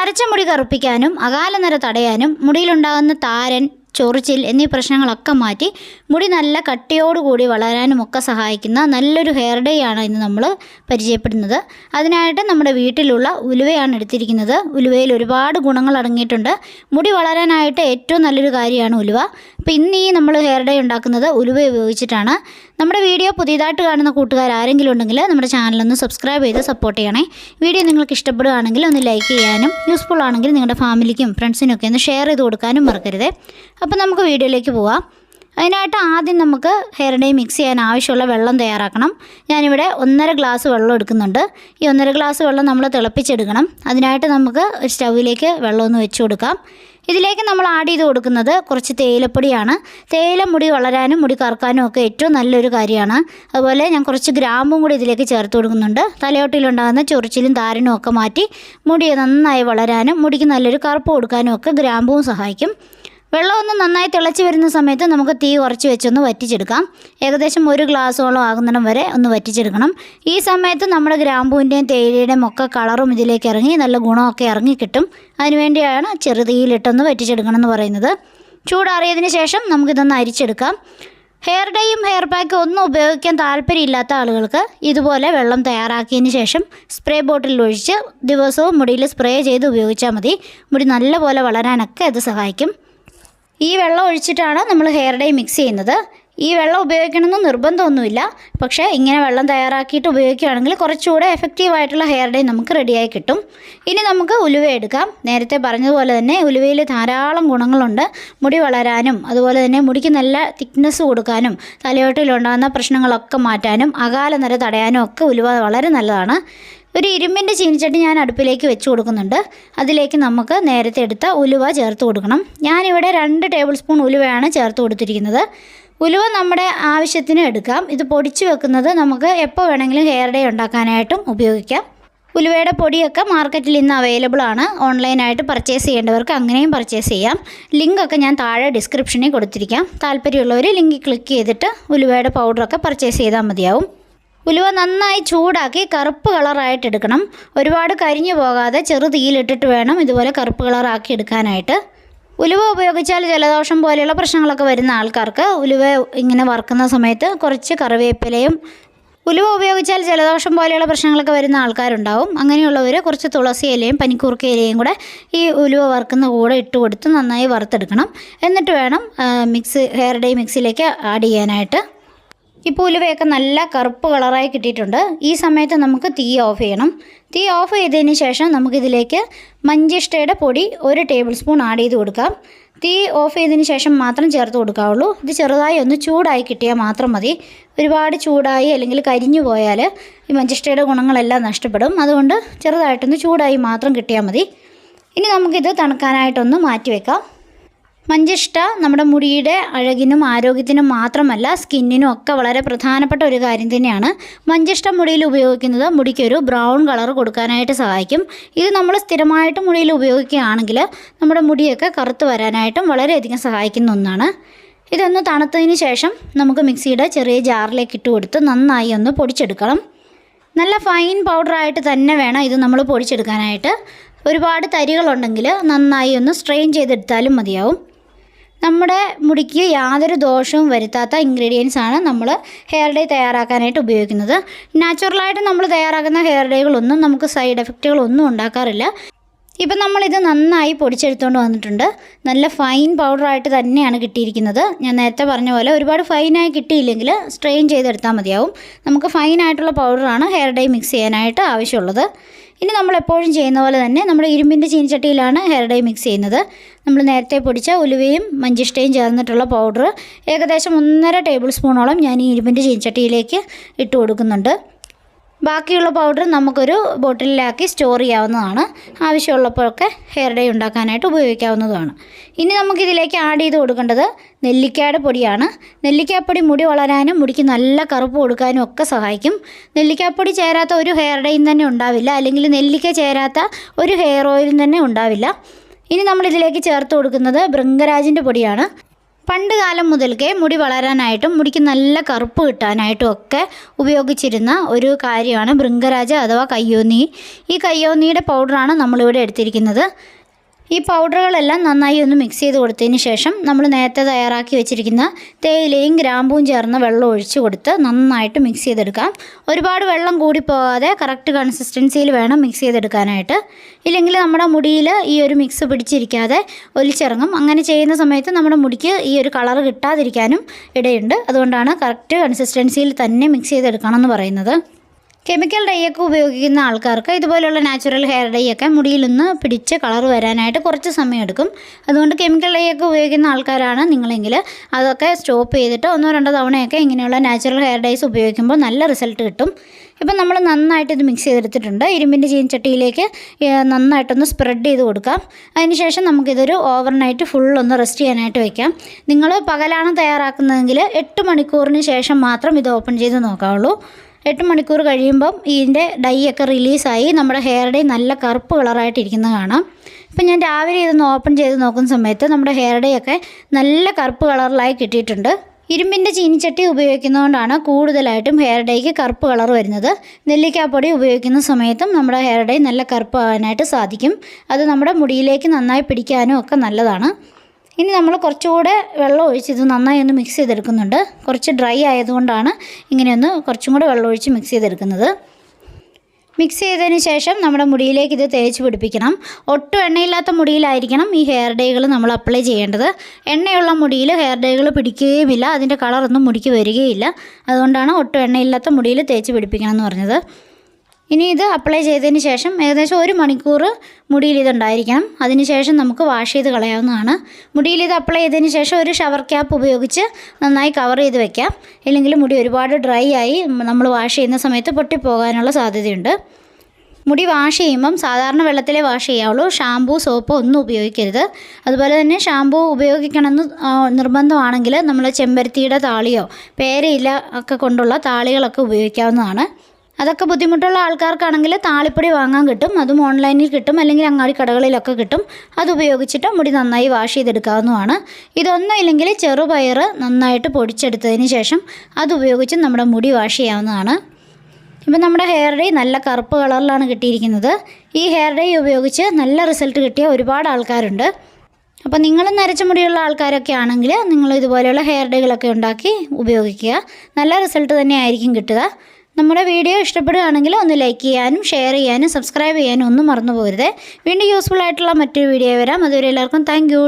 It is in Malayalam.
നരച്ച മുടി കറുപ്പിക്കാനും അകാല നിര തടയാനും മുടിയിലുണ്ടാകുന്ന താരൻ ചൊറിച്ചിൽ എന്നീ പ്രശ്നങ്ങളൊക്കെ മാറ്റി മുടി നല്ല കട്ടിയോടുകൂടി വളരാനും ഒക്കെ സഹായിക്കുന്ന നല്ലൊരു ഹെയർ ഡേ ആണ് ഇന്ന് നമ്മൾ പരിചയപ്പെടുന്നത്. അതിനായിട്ട് നമ്മുടെ വീട്ടിലുള്ള ഉലുവയാണ് എടുത്തിരിക്കുന്നത്. ഉലുവയിൽ ഒരുപാട് ഗുണങ്ങൾ അടങ്ങിയിട്ടുണ്ട്. മുടി വളരാനായിട്ട് ഏറ്റവും നല്ലൊരു കാര്യമാണ് ഉലുവ. അപ്പോൾ ഇന്ന് ഈ നമ്മൾ ഹെയർ ഡേ ഉണ്ടാക്കുന്നത് ഉലുവ ഉപയോഗിച്ചിട്ടാണ്. നമ്മുടെ വീഡിയോ പുതിയതായിട്ട് കാണുന്ന കൂട്ടുകാർ ആരെങ്കിലും ഉണ്ടെങ്കിൽ നമ്മുടെ ചാനലൊന്ന് സബ്സ്ക്രൈബ് ചെയ്ത് സപ്പോർട്ട് ചെയ്യണേ. വീഡിയോ നിങ്ങൾക്ക് ഇഷ്ടപ്പെടുകയാണെങ്കിൽ ഒന്ന് ലൈക്ക് ചെയ്യാനും യൂസ്ഫുൾ ആണെങ്കിൽ നിങ്ങളുടെ ഫാമിലിക്കും ഫ്രണ്ട്സിനൊക്കെ ഒന്ന് ഷെയർ ചെയ്ത് കൊടുക്കാനും മറക്കരുത്. അപ്പോൾ നമുക്ക് വീഡിയോയിലേക്ക് പോവാം. അതിനായിട്ട് ആദ്യം നമുക്ക് ഹെയർ മിക്സ് ചെയ്യാൻ ആവശ്യമുള്ള വെള്ളം തയ്യാറാക്കണം. ഞാനിവിടെ ഒന്നര ഗ്ലാസ് വെള്ളം എടുക്കുന്നുണ്ട്. ഈ ഒന്നര ഗ്ലാസ് വെള്ളം നമ്മൾ തിളപ്പിച്ചെടുക്കണം. അതിനായിട്ട് നമുക്ക് സ്റ്റൗവിലേക്ക് വെള്ളം ഒന്ന് വെച്ച് കൊടുക്കാം. ഇതിലേക്ക് നമ്മൾ ആഡ് ചെയ്ത് കൊടുക്കുന്നത് കുറച്ച് തേയിലപ്പൊടിയാണ്. തേയില മുടി വളരാനും മുടി കറക്കാനും ഒക്കെ ഏറ്റവും നല്ലൊരു കാര്യമാണ്. അതുപോലെ ഞാൻ കുറച്ച് ഗ്രാമ്പും കൂടി ഇതിലേക്ക് ചേർത്ത് കൊടുക്കുന്നുണ്ട്. തലയോട്ടിലുണ്ടാകുന്ന ചൊറിച്ചിലും താരനും ഒക്കെ മാറ്റി മുടി നന്നായി വളരാനും മുടിക്ക് നല്ലൊരു കറുപ്പ് കൊടുക്കാനും ഒക്കെ ഗ്രാമ്പും സഹായിക്കും. വെള്ളം ഒന്ന് നന്നായി തിളച്ച് വരുന്ന സമയത്ത് നമുക്ക് തീ കുറച്ച് വെച്ചൊന്ന് വറ്റിച്ചെടുക്കാം. ഏകദേശം ഒരു ഗ്ലാസ്സോളം ആകുന്നിടം വരെ ഒന്ന് വറ്റിച്ചെടുക്കണം. ഈ സമയത്ത് നമ്മുടെ ഗ്രാമ്പൂവിന്റെയും തേയിലയുടെയും ഒക്കെ കളറും ഇതിലേക്ക് ഇറങ്ങി നല്ല ഗുണമൊക്കെ ഇറങ്ങി കിട്ടും അതിനുവേണ്ടിയാണ് ചെറുതീയിലിട്ടൊന്ന് വറ്റിച്ചെടുക്കണം എന്ന് പറയുന്നത്. ചൂടാറിയതിന് ശേഷം നമുക്കിതൊന്ന് അരിച്ചെടുക്കാം. ഹെയർ ഡേയും ഹെയർ പാക്കും ഒന്നും ഉപയോഗിക്കാൻ താല്പര്യമില്ലാത്ത ആളുകൾക്ക് ഇതുപോലെ വെള്ളം തയ്യാറാക്കിയതിന് ശേഷം സ്പ്രേ ബോട്ടിൽ ഒഴിച്ച് ദിവസവും മുടിയിൽ സ്പ്രേ ചെയ്ത് ഉപയോഗിച്ചാൽ മതി. മുടി നല്ലപോലെ വളരാനൊക്കെ അത് സഹായിക്കും. ഈ വെള്ളം ഒഴിച്ചിട്ടാണ് നമ്മൾ ഹെയർ ഡൈ മിക്സ് ചെയ്യുന്നത്. ഈ വെള്ളം ഉപയോഗിക്കണമെന്ന് നിർബന്ധമൊന്നുമില്ല. പക്ഷേ ഇങ്ങനെ വെള്ളം തയ്യാറാക്കിയിട്ട് ഉപയോഗിക്കുകയാണെങ്കിൽ കുറച്ചുകൂടെ എഫക്റ്റീവ് ആയിട്ടുള്ള ഹെയർ ഡൈ നമുക്ക് റെഡിയായി കിട്ടും. ഇനി നമുക്ക് ഉലുവ എടുക്കാം. നേരത്തെ പറഞ്ഞതുപോലെ തന്നെ ഉലുവയിൽ ധാരാളം ഗുണങ്ങളുണ്ട്. മുടി വളരാനും അതുപോലെ തന്നെ മുടിക്ക് നല്ല തിക്നെസ് കൊടുക്കാനും തലയോട്ടിലുണ്ടാകുന്ന പ്രശ്നങ്ങളൊക്കെ മാറ്റാനും അകാല നിര തടയാനും ഒക്കെ ഉലുവ വളരെ നല്ലതാണ്. ഒരു ഇരുമ്പിന്റെ ചീനിച്ചട്ടി ഞാൻ അടുപ്പിലേക്ക് വെച്ച് കൊടുക്കുന്നുണ്ട്. അതിലേക്ക് നമുക്ക് നേരത്തെ എടുത്ത ഉലുവ ചേർത്ത് കൊടുക്കണം. ഞാനിവിടെ രണ്ട് ടേബിൾ സ്പൂൺ ഉലുവയാണ് ചേർത്ത് കൊടുത്തിരിക്കുന്നത്. ഉലുവ നമ്മുടെ ആവശ്യത്തിന് എടുക്കാം. ഇത് പൊടിച്ച് വെക്കുന്നത് നമുക്ക് എപ്പോൾ വേണമെങ്കിലും ഹെയർ ഡേ ഉണ്ടാക്കാനായിട്ടും ഉപയോഗിക്കാം. ഉലുവയുടെ പൊടിയൊക്കെ മാർക്കറ്റിൽ ഇന്ന് അവൈലബിൾ ആണ്. ഓൺലൈനായിട്ട് പർച്ചേസ് ചെയ്യേണ്ടവർക്ക് അങ്ങനെയും പർച്ചേസ് ചെയ്യാം. ലിങ്കൊക്കെ ഞാൻ താഴെ ഡിസ്ക്രിപ്ഷനിൽ കൊടുത്തിരിക്കാം. താല്പര്യമുള്ളവർ ലിങ്കിൽ ക്ലിക്ക് ചെയ്തിട്ട് ഉലുവയുടെ പൗഡറൊക്കെ പർച്ചേസ് ചെയ്താൽ മതിയാവും. ഉലുവ നന്നായി ചൂടാക്കി കറുപ്പ് കളറായിട്ട് എടുക്കണം. ഒരുപാട് കരിഞ്ഞു പോകാതെ ചെറു തീയിലിട്ടിട്ട് വേണം ഇതുപോലെ കറുപ്പ് കളറാക്കി എടുക്കാനായിട്ട്. ഉലുവ ഉപയോഗിച്ചാൽ ജലദോഷം പോലെയുള്ള പ്രശ്നങ്ങളൊക്കെ വരുന്ന ആൾക്കാർക്ക് ഉലുവ ഇങ്ങനെ വറുക്കുന്ന സമയത്ത് കുറച്ച് കറിവേപ്പിലയും ഉലുവ ഉപയോഗിച്ചാൽ ജലദോഷം പോലെയുള്ള പ്രശ്നങ്ങളൊക്കെ വരുന്ന ആൾക്കാരുണ്ടാവും. അങ്ങനെയുള്ളവർ കുറച്ച് തുളസി ഇലയും പനിക്കൂർക്ക ഇലയും കൂടെ ഈ ഉലുവ വറുക്കുന്ന കൂടെ ഇട്ട് കൊടുത്ത് നന്നായി വറുത്തെടുക്കണം. എന്നിട്ട് വേണം മിക്സ് ഹെയർ ഡേ മിക്സിലേക്ക് ആഡ് ചെയ്യാനായിട്ട്. ഇപ്പോൾ ഉലുവയൊക്കെ നല്ല കറുപ്പ് കളറായി കിട്ടിയിട്ടുണ്ട്. ഈ സമയത്ത് നമുക്ക് തീ ഓഫ് ചെയ്യണം. തീ ഓഫ് ചെയ്തതിന് ശേഷം നമുക്കിതിലേക്ക് മഞ്ചിഷ്ടയുടെ പൊടി ഒരു ടേബിൾ സ്പൂൺ ആഡ് ചെയ്ത് കൊടുക്കാം. തീ ഓഫ് ചെയ്തതിന് ശേഷം മാത്രം ചേർത്ത് കൊടുക്കാവുള്ളൂ. ഇത് ചെറുതായി ഒന്ന് ചൂടായി കിട്ടിയാൽ മാത്രം മതി. ഒരുപാട് ചൂടായി അല്ലെങ്കിൽ കരിഞ്ഞു പോയാൽ ഈ മഞ്ചിഷ്ടയുടെ ഗുണങ്ങളെല്ലാം നഷ്ടപ്പെടും. അതുകൊണ്ട് ചെറുതായിട്ടൊന്ന് ചൂടായി മാത്രം കിട്ടിയാൽ മതി. ഇനി നമുക്കിത് തണുക്കാനായിട്ടൊന്ന് മാറ്റി വെക്കാം മഞ്ചിഷ്ട നമ്മുടെ മുടിയുടെ അഴകിനും ആരോഗ്യത്തിനും മാത്രമല്ല സ്കിന്നിനും ഒക്കെ വളരെ പ്രധാനപ്പെട്ട ഒരു കാര്യം തന്നെയാണ്. മഞ്ചിഷ്ട മുടിയിൽ ഉപയോഗിക്കുന്നത് മുടിക്കൊരു ബ്രൗൺ കളർ കൊടുക്കാനായിട്ട് സഹായിക്കും. ഇത് നമ്മൾ സ്ഥിരമായിട്ട് മുടിയിൽ ഉപയോഗിക്കുകയാണെങ്കിൽ നമ്മുടെ മുടിയൊക്കെ കറുത്ത് വരാനായിട്ടും വളരെയധികം സഹായിക്കുന്ന ഒന്നാണ്. ഇതൊന്ന് തണുത്തതിന് ശേഷം നമുക്ക് മിക്സിയുടെ ചെറിയ ജാറിലേക്ക് ഇട്ട് കൊടുത്ത് നന്നായി ഒന്ന് പൊടിച്ചെടുക്കണം. നല്ല ഫൈൻ പൗഡറായിട്ട് തന്നെ വേണം ഇത് നമ്മൾ പൊടിച്ചെടുക്കാനായിട്ട്. ഒരുപാട് തരികളുണ്ടെങ്കിൽ നന്നായി ഒന്ന് സ്ട്രെയിൻ ചെയ്തെടുത്താലും മതിയാവും. നമ്മുടെ മുടിക്ക് യാതൊരു ദോഷവും വരുത്താത്ത ഇൻഗ്രീഡിയൻസ് ആണ് നമ്മൾ ഹെയർ ഡേ തയ്യാറാക്കാനായിട്ട് ഉപയോഗിക്കുന്നത്. നാച്ചുറലായിട്ട് നമ്മൾ തയ്യാറാക്കുന്ന ഹെയർ ഡേകളൊന്നും നമുക്ക് സൈഡ് എഫക്റ്റുകളൊന്നും ഉണ്ടാക്കാറില്ല. ഇപ്പം നമ്മളിത് നന്നായി പൊടിച്ചെടുത്തുകൊണ്ട് വന്നിട്ടുണ്ട്. നല്ല ഫൈൻ പൗഡറായിട്ട് തന്നെയാണ് കിട്ടിയിരിക്കുന്നത്. ഞാൻ നേരത്തെ പറഞ്ഞ പോലെ ഒരുപാട് ഫൈനായി കിട്ടിയില്ലെങ്കിൽ സ്ട്രെയിൻ ചെയ്തെടുത്താൽ മതിയാവും. നമുക്ക് ഫൈനായിട്ടുള്ള പൗഡറാണ് ഹെയർ ഡൈ മിക്സ് ചെയ്യാനായിട്ട് ആവശ്യമുള്ളത്. ഇനി നമ്മൾ എപ്പോഴും ചെയ്യുന്ന പോലെ തന്നെ നമ്മുടെ ഇരുമ്പിന്റെ ചീനിച്ചട്ടിയിലാണ് ഹെയർ ഡൈ മിക്സ് ചെയ്യുന്നത്. നമ്മൾ നേരത്തെ പൊടിച്ച ഉലുവയും മഞ്ചിഷ്ടയും ചേർന്നിട്ടുള്ള പൗഡർ ഏകദേശം ഒന്നര ടേബിൾ സ്പൂണോളം ഞാൻ ഈ ഇരുമ്പിന്റെ ചീനിച്ചട്ടിയിലേക്ക് ഇട്ട് കൊടുക്കുന്നുണ്ട്. ബാക്കിയുള്ള പൗഡർ നമുക്കൊരു ബോട്ടിലാക്കി സ്റ്റോർ ചെയ്യാവുന്നതാണ്. ആവശ്യമുള്ളപ്പോഴൊക്കെ ഹെയർ ഡൈ ഉണ്ടാക്കാനായിട്ട് ഉപയോഗിക്കാവുന്നതുമാണ്. ഇനി നമുക്കിതിലേക്ക് ആഡ് ചെയ്ത് കൊടുക്കേണ്ടത് നെല്ലിക്കയുടെ പൊടിയാണ്. നെല്ലിക്കാപ്പൊടി മുടി വളരാനും മുടിക്ക് നല്ല കറുപ്പ് കൊടുക്കാനും ഒക്കെ സഹായിക്കും. നെല്ലിക്കാപ്പൊടി ചേരാത്ത ഒരു ഹെയർ ഡൈയും തന്നെ ഉണ്ടാവില്ല. അല്ലെങ്കിൽ നെല്ലിക്ക ചേരാത്ത ഒരു ഹെയർ ഓയിലും തന്നെ ഉണ്ടാവില്ല. ഇനി നമ്മളിതിലേക്ക് ചേർത്ത് കൊടുക്കുന്നത് ബൃംഗരാജിന്റെ പൊടിയാണ്. പണ്ട് കാലം മുതൽക്കേ മുടി വളരാനായിട്ടും മുടിക്ക് നല്ല കറുപ്പ് കിട്ടാനായിട്ടും ഒക്കെ ഉപയോഗിച്ചിരുന്ന ഒരു കാര്യമാണ് ഭൃംഗരാജ അഥവാ കയ്യോന്നി. ഈ കയ്യോന്നിയുടെ പൗഡറാണ് നമ്മളിവിടെ എടുത്തിരിക്കുന്നത്. ഈ പൗഡറുകളെല്ലാം നന്നായി ഒന്ന് മിക്സ് ചെയ്ത് കൊടുത്തതിന് ശേഷം നമ്മൾ നേരത്തെ തയ്യാറാക്കി വെച്ചിരിക്കുന്ന തേയിലയും ഗ്രാമ്പൂവും ചേർന്ന് വെള്ളം ഒഴിച്ച് കൊടുത്ത് നന്നായിട്ട് മിക്സ് ചെയ്തെടുക്കാം. ഒരുപാട് വെള്ളം കൂടി പോകാതെ കറക്റ്റ് കൺസിസ്റ്റൻസിയിൽ വേണം മിക്സ് ചെയ്തെടുക്കാനായിട്ട്. ഇല്ലെങ്കിൽ നമ്മുടെ മുടിയിൽ ഈ ഒരു മിക്സ് പിടിച്ചിരിക്കാതെ ഒലിച്ചിറങ്ങും. അങ്ങനെ ചെയ്യുന്ന സമയത്ത് നമ്മുടെ മുടിക്ക് ഈ ഒരു കളർ കിട്ടാതിരിക്കാനും ഇടയുണ്ട്. അതുകൊണ്ടാണ് കറക്റ്റ് കൺസിസ്റ്റൻസിയിൽ തന്നെ മിക്സ് ചെയ്തെടുക്കണം എന്ന് പറയുന്നത്. കെമിക്കൽ ഡൈ ഒക്കെ ഉപയോഗിക്കുന്ന ആൾക്കാർക്ക് ഇതുപോലെയുള്ള നാച്ചുറൽ ഹെയർ ഡൈ ഒക്കെ മുടിയിലൊന്ന് പിടിച്ച് കളർ വരാനായിട്ട് കുറച്ച് സമയം എടുക്കും അതുകൊണ്ട് കെമിക്കൽ ഡൈ ഒക്കെ ഉപയോഗിക്കുന്ന ആൾക്കാരാണ് നിങ്ങളെങ്കിൽ അതൊക്കെ സ്റ്റോപ്പ് ചെയ്തിട്ട് ഒന്നോ രണ്ടോ തവണയൊക്കെ ഇങ്ങനെയുള്ള നാച്ചുറൽ ഹെയർ ഡൈസ് ഉപയോഗിക്കുമ്പോൾ നല്ല റിസൾട്ട് കിട്ടും. ഇപ്പം നമ്മൾ നന്നായിട്ട് ഇത് മിക്സ് ചെയ്തെടുത്തിട്ടുണ്ട്. ഇരുമ്പിന്റെ ചീനച്ചട്ടിയിലേക്ക് ചട്ടിയിലേക്ക് നന്നായിട്ടൊന്ന് സ്പ്രെഡ് ചെയ്ത് കൊടുക്കാം. അതിനുശേഷം നമുക്കിതൊരു ഓവർനൈറ്റ് ഫുൾ ഒന്ന് റെസ്റ്റ് ചെയ്യാനായിട്ട് വയ്ക്കാം നിങ്ങൾ പകലാണ് തയ്യാറാക്കുന്നതെങ്കിൽ എട്ട് മണിക്കൂറിന് ശേഷം മാത്രം ഇത് ഓപ്പൺ ചെയ്ത് നോക്കാവുള്ളൂ. എട്ട് മണിക്കൂർ കഴിയുമ്പം ഇതിന്റെ ഡൈ ഒക്കെ റിലീസായി നമ്മുടെ ഹെയർ ഡേ നല്ല കറുപ്പ് കളറായിട്ടിരിക്കുന്നത് കാണാം. ഇപ്പം ഞാൻ രാവിലെ ഇതൊന്ന് ഓപ്പൺ ചെയ്ത് നോക്കുന്ന സമയത്ത് നമ്മുടെ ഒക്കെ നല്ല കറുപ്പ് കളറിലായി കിട്ടിയിട്ടുണ്ട്. ഇരുമ്പിന്റെ ചീനിച്ചട്ടി ഉപയോഗിക്കുന്നതുകൊണ്ടാണ് കൂടുതലായിട്ടും ഹെയർ ഡേക്ക് കറുപ്പ് കളർ വരുന്നത്. നെല്ലിക്കാപ്പൊടി ഉപയോഗിക്കുന്ന സമയത്തും നമ്മുടെ ഹെയർ ഡേ നല്ല കറുപ്പ് ആവാനായിട്ട് സാധിക്കും. അത് നമ്മുടെ മുടിയിലേക്ക് നന്നായി പിടിക്കാനും ഒക്കെ നല്ലതാണ്. ഇനി നമ്മൾ കുറച്ചുകൂടെ വെള്ളം ഒഴിച്ച് ഇത് നന്നായി ഒന്ന് മിക്സ് ചെയ്തെടുക്കുന്നുണ്ട്. കുറച്ച് ഡ്രൈ ആയതുകൊണ്ടാണ് ഇങ്ങനെയൊന്ന് കുറച്ചും കൂടെ വെള്ളം ഒഴിച്ച് മിക്സ് ചെയ്തെടുക്കുന്നത്. മിക്സ് ചെയ്തതിന് ശേഷം നമ്മുടെ മുടിയിലേക്ക് ഇത് തേച്ച് പിടിപ്പിക്കണം. ഒട്ടും എണ്ണയില്ലാത്ത മുടിയിലായിരിക്കണം ഈ ഹെയർ ഡേകൾ നമ്മൾ അപ്ലൈ ചെയ്യേണ്ടത്. എണ്ണയുള്ള മുടിയിൽ ഹെയർ ഡേകൾ പിടിക്കുകയുമില്ല. അതിന്റെ കളറൊന്നും മുടിക്ക് വരികയില്ല. അതുകൊണ്ടാണ് ഒട്ടും എണ്ണയില്ലാത്ത മുടിയിൽ തേച്ച് പിടിപ്പിക്കണം എന്ന് പറഞ്ഞത്. ഇനി ഇത് അപ്ലൈ ചെയ്തതിന് ശേഷം ഏകദേശം ഒരു മണിക്കൂർ മുടിയിൽ ഇതുണ്ടായിരിക്കണം അതിനുശേഷം നമുക്ക് വാഷ് ചെയ്ത് കളയാവുന്നതാണ്. മുടിയിൽ ഇത് അപ്ലൈ ചെയ്തതിന് ശേഷം ഒരു ഷവർ ക്യാപ്പ് ഉപയോഗിച്ച് നന്നായി കവർ ചെയ്ത് വെക്കാം. ഇല്ലെങ്കിൽ മുടി ഒരുപാട് ഡ്രൈ ആയി നമ്മൾ വാഷ് ചെയ്യുന്ന സമയത്ത് പൊട്ടിപ്പോകാനുള്ള സാധ്യതയുണ്ട്. മുടി വാഷ് ചെയ്യുമ്പം സാധാരണ വെള്ളത്തിലേ വാഷ് ചെയ്യാവുള്ളൂ. ഷാമ്പൂ സോപ്പ് ഒന്നും ഉപയോഗിക്കരുത്. അതുപോലെ തന്നെ ഷാമ്പൂ ഉപയോഗിക്കണമെന്ന് നിർബന്ധമാണെങ്കിൽ നമ്മൾ ചെമ്പരത്തിയുടെ താളിയോ പേരയില ഒക്കെ കൊണ്ടുള്ള താളികളൊക്കെ ഉപയോഗിക്കാവുന്നതാണ്. അതൊക്കെ ബുദ്ധിമുട്ടുള്ള ആൾക്കാർക്കാണെങ്കിൽ താളിപ്പൊടി വാങ്ങാൻ കിട്ടും അതും ഓൺലൈനിൽ കിട്ടും അല്ലെങ്കിൽ അങ്ങാടി കടകളിലൊക്കെ കിട്ടും. അതുപയോഗിച്ചിട്ട് മുടി നന്നായി വാഷ് ചെയ്തെടുക്കാവുന്നതാണ്. ഇതൊന്നും ഇല്ലെങ്കിൽ ചെറുപയർ നന്നായിട്ട് പൊടിച്ചെടുത്തതിന് ശേഷം അതുപയോഗിച്ച് നമ്മുടെ മുടി വാഷ് ചെയ്യാവുന്നതാണ്. ഇപ്പം നമ്മുടെ ഹെയർ ഡൈ നല്ല കറുപ്പ് കളറിലാണ് കിട്ടിയിരിക്കുന്നത്. ഈ ഹെയർ ഡൈ ഉപയോഗിച്ച് നല്ല റിസൾട്ട് കിട്ടിയ ഒരുപാട് ആൾക്കാരുണ്ട്. അപ്പോൾ നിങ്ങൾ നരച്ച മുടിയുള്ള ആൾക്കാരൊക്കെ ആണെങ്കിൽ നിങ്ങൾ ഇതുപോലെയുള്ള ഹെയർ ഡൈകളൊക്കെ ഉണ്ടാക്കി ഉപയോഗിക്കുക. നല്ല റിസൾട്ട് തന്നെ ആയിരിക്കും കിട്ടുക. നമ്മുടെ വീഡിയോ ഇഷ്ടപ്പെടുകയാണെങ്കിൽ ഒന്ന് ലൈക്ക് ചെയ്യാനും ഷെയർ ചെയ്യാനും സബ്സ്ക്രൈബ് ചെയ്യാനും ഒന്നും മറന്നു പോകരുത്. വീണ്ടും യൂസ്ഫുൾ ആയിട്ടുള്ള മറ്റൊരു വീഡിയോ വരാം. അതുവരെ എല്ലാവർക്കും താങ്ക് യു